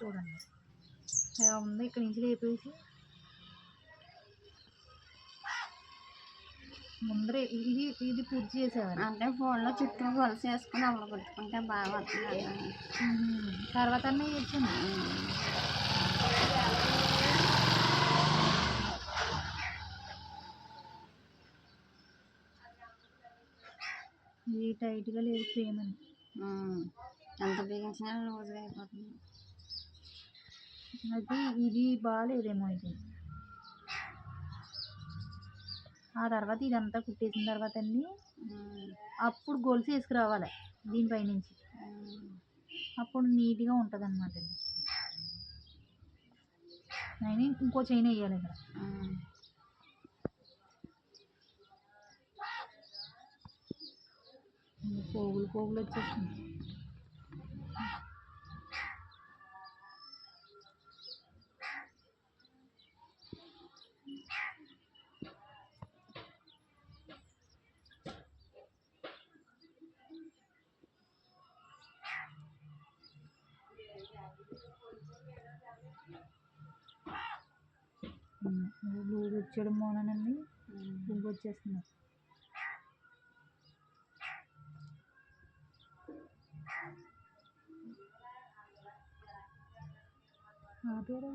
చూడండి. ఇలా ఉంది. ఇక్కడి నుంచి లేపేసి ముందరే ఇది ఇది పూర్తి చేసేవారు అంటే ఫోన్లో చుట్టూ గొలుసు వేసుకుని అమలు కొట్టుకుంటే బాగా వస్తుంది. తర్వాత అన్నీ ఇచ్చింది ఇది టైట్గా లేదు ఫ్రేమ్ అని. ఎంత బిగించినా లూజ్గా అయిపోతుంది. అది ఇది బాగాలేదేమో ఇది. ఆ తర్వాత ఇదంతా కుట్టేసిన తర్వాత అండి అప్పుడు గొలుసు వేసుకురావాలి దీనిపై నుంచి అప్పుడు నీట్గా ఉంటుంది అనమాట అండి. నేను ఇంకో చైన్ వేయాలి ఇక్కడ. పోగులు పోగులు వచ్చేసింది మోనండి ఉమ్. పువ్వు వచ్చేస్తుంది ఆపేరా